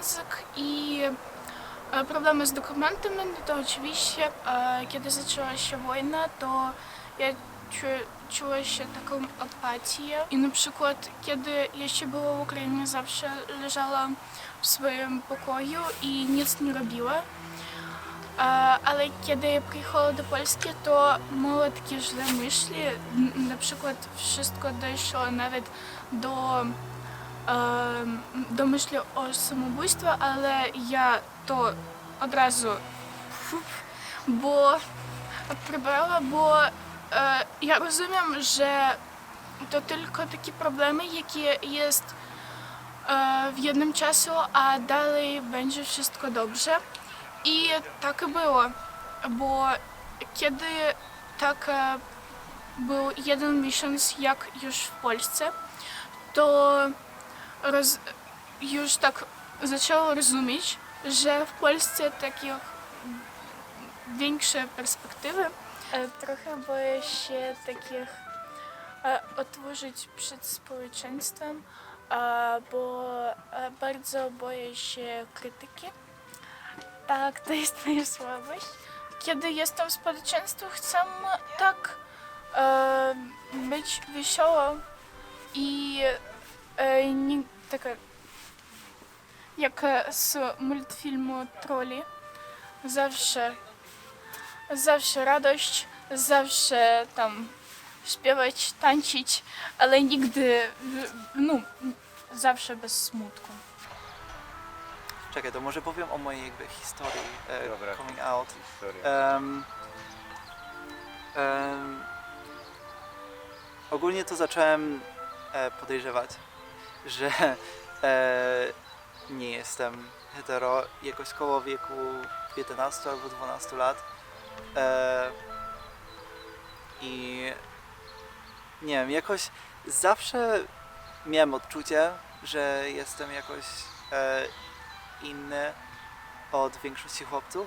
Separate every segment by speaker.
Speaker 1: Polsce to jest tylko język i e, problemy z dokumentami, no to oczywiście e, kiedy zaczęła się wojna, to ja czu, czuła się taką apatię i na przykład kiedy jeszcze była w Ukrainie zawsze leżała w swoim pokoju i nic nie robiła. E, Ale kiedy ja przyjechała do Polski, to miała takie домишлю самогубства, але я то одразу бо прибрала, бо е, я розумію, що то тільки такі проблеми, які є в jednym czasu, a dalej będzie wszystko dobrze. I tak było, bo kiedy tak był jeden miesiąc jak już w Polsce, to roz, już tak zaczęło rozumieć, że w Polsce takie większe perspektywy. E, Trochę boję się takich e, otworzyć przed społeczeństwem, e, bo bardzo boję się krytyki. Tak, to jest moja słabość. Kiedy jestem w społeczeństwie, chcę tak być wesołą i nie, taka jak z multfilmu Trolli. Zawsze, zawsze radość, zawsze tam śpiewać, tańczyć, ale nigdy, no, zawsze bez smutku.
Speaker 2: Czekaj, to może powiem o mojej jakby historii e,
Speaker 3: Dobra.
Speaker 2: coming out.
Speaker 3: Historia.
Speaker 2: Em, em, ogólnie to zacząłem e, podejrzewać, że e, nie jestem hetero jakoś koło wieku 11 albo 12 lat. E, I nie wiem, jakoś zawsze miałem odczucie, że jestem jakoś e, inny od większości chłopców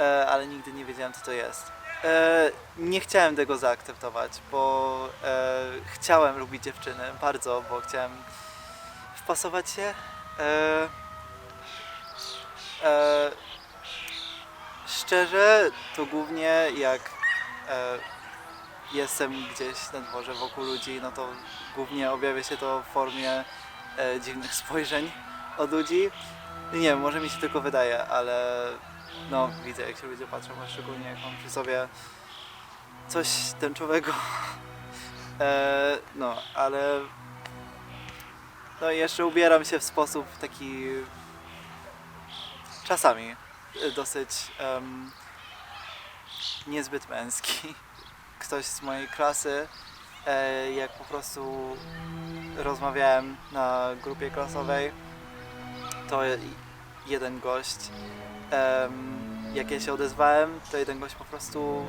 Speaker 2: e, ale nigdy nie wiedziałem, co to jest. E, nie chciałem tego zaakceptować, bo e, chciałem lubić dziewczyny bardzo, bo chciałem wpasować się. E, e, szczerze, to głównie jak e, jestem gdzieś na dworze wokół ludzi, no to głównie objawia się to w formie e, dziwnych spojrzeń od ludzi. Nie może mi się tylko wydaje, ale no widzę jak się ludzie patrzą, a szczególnie jak mam przy sobie coś tęczowego. E, no, ale no i jeszcze ubieram się w sposób taki czasami dosyć em, niezbyt męski. Ktoś z mojej klasy, e, jak po prostu rozmawiałem na grupie klasowej, to jeden gość em, jak ja się odezwałem, to jeden gość po prostu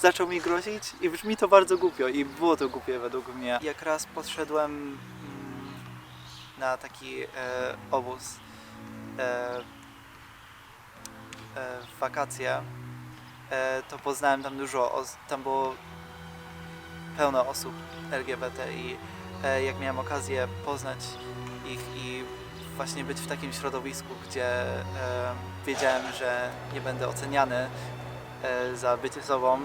Speaker 2: zaczął mi grozić i brzmi to bardzo głupio i było to głupie według mnie. Jak raz podszedłem mm, na taki e, obóz e, e, w wakacje, e, to poznałem tam dużo, tam było pełno osób LGBT i e, jak miałem okazję poznać ich i właśnie być w takim środowisku, gdzie e, wiedziałem, że nie będę oceniany za bycie sobą,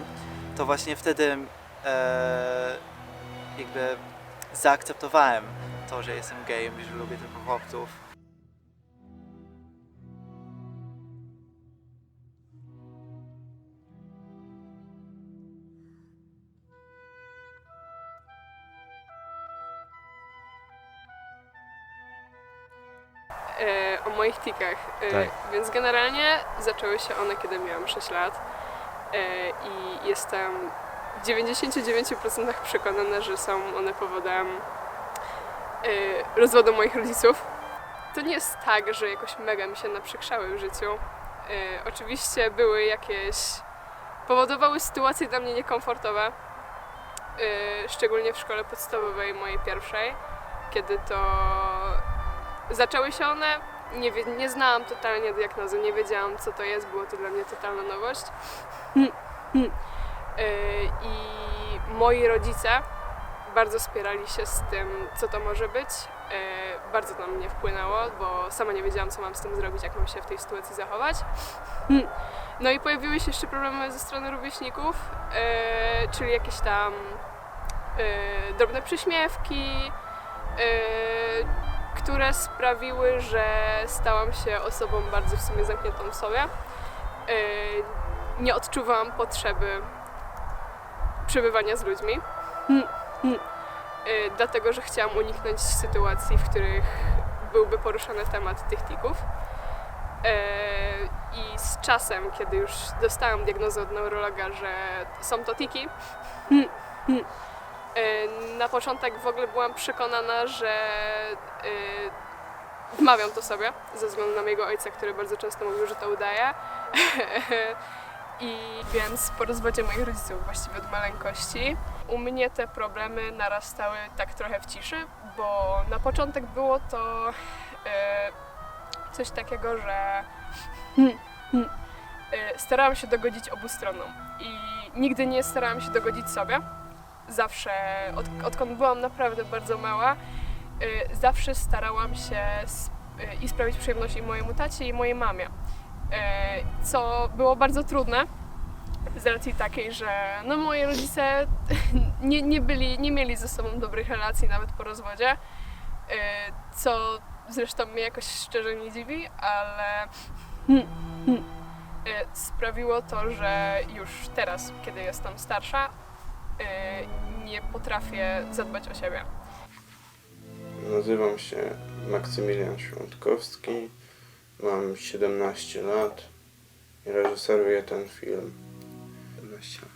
Speaker 2: to właśnie wtedy e, jakby zaakceptowałem to, że jestem gejem i że lubię tylko chłopców.
Speaker 4: e, o moich tikach. E,
Speaker 3: Tak.
Speaker 4: Więc generalnie zaczęły się one, kiedy miałam 6 lat. E, I jestem w 99% przekonana, że są one powodem e, rozwodu moich rodziców. To nie jest tak, że jakoś mega mi się naprzekrzały w życiu. E, oczywiście były jakieś. powodowały sytuacje dla mnie niekomfortowe. Szczególnie w szkole podstawowej, mojej pierwszej, kiedy to zaczęły się one. Nie, nie znałam totalnie diagnozy, nie wiedziałam co to jest, było to dla mnie totalna nowość. Yy, I moi rodzice bardzo spierali się z tym, co to może być. E, bardzo to na mnie wpłynęło, bo sama nie wiedziałam, co mam z tym zrobić, jak mam się w tej sytuacji zachować. Hmm. No i pojawiły się jeszcze problemy ze strony rówieśników, e, czyli jakieś tam drobne przyśmiewki, które sprawiły, że stałam się osobą bardzo w sumie zamkniętą w sobie. E, nie odczuwałam potrzeby przebywania z ludźmi. Hmm, hmm. E, Dlatego, że chciałam uniknąć sytuacji, w których byłby poruszany temat tych tików. E, I z czasem, kiedy już dostałam diagnozę od neurologa, że są to tiki, hmm, na początek w ogóle byłam przekonana, że e, wmawiam to sobie, ze względu na mojego ojca, który bardzo często mówił, że to udaje. I więc po rozwodzie moich rodziców właściwie od maleńkości u mnie te problemy narastały tak trochę w ciszy, bo na początek było to e, coś takiego, że starałam się dogodzić obu stronom i nigdy nie starałam się dogodzić sobie. Zawsze, od, odkąd byłam naprawdę bardzo mała, e, zawsze starałam się e, i sprawić przyjemność i mojemu tacie i mojej mamie. E, co było bardzo trudne z racji takiej, że no moi rodzice nie, nie byli, nie mieli ze sobą dobrych relacji nawet po rozwodzie, co zresztą mnie jakoś szczerze nie dziwi, ale sprawiło to, że już teraz, kiedy jestem starsza, nie potrafię zadbać o siebie.
Speaker 3: Nazywam się Maksymilian Świątkowski, mam 17 lat i reżyseruję ten film. 17 lat.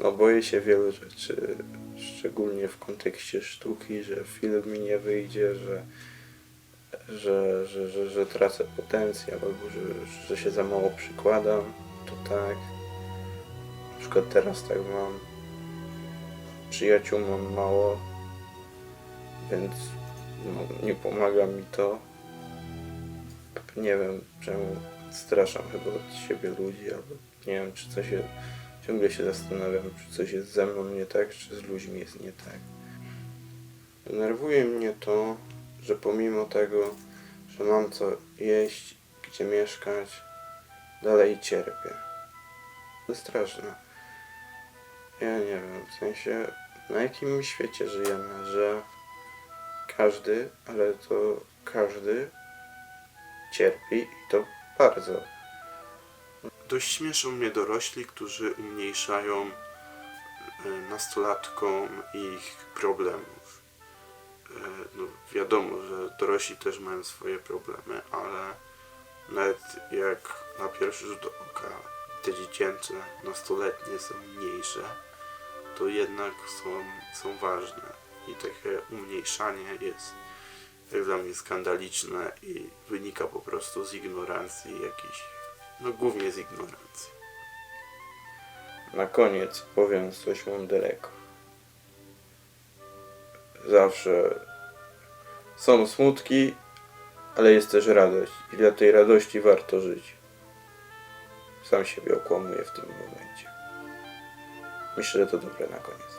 Speaker 3: No boję się wielu rzeczy, szczególnie w kontekście sztuki, że film mi nie wyjdzie, że, że, że, że, że tracę potencjał albo że, że się za mało przykładam. To tak. Na przykład teraz tak mam. Przyjaciół mam mało, więc no, nie pomaga mi to. Nie wiem, czemu straszam chyba od siebie ludzi, albo nie wiem, czy coś się, ciągle się zastanawiam, czy coś jest ze mną nie tak, czy z ludźmi jest nie tak. Denerwuje mnie to, że pomimo tego, że mam co jeść, gdzie mieszkać, dalej cierpię. To straszne. Ja nie wiem, w sensie, na jakim świecie żyjemy, że każdy, ale to każdy cierpi i to bardzo.
Speaker 5: Dość śmieszą mnie dorośli, którzy umniejszają e, nastolatkom ich problemów. E, No, wiadomo, że dorośli też mają swoje problemy, ale nawet jak na pierwszy rzut oka te dziecięce, nastoletnie są mniejsze, to jednak są, są ważne. I takie umniejszanie jest jak dla mnie skandaliczne i wynika po prostu z ignorancji jakiejś, no głównie z ignorancji.
Speaker 3: Na koniec powiem coś mądrego. Zawsze są smutki, ale jest też radość. I dla tej radości warto żyć. Sam siebie okłamuję w tym momencie. Myślę, że to dobre na koniec.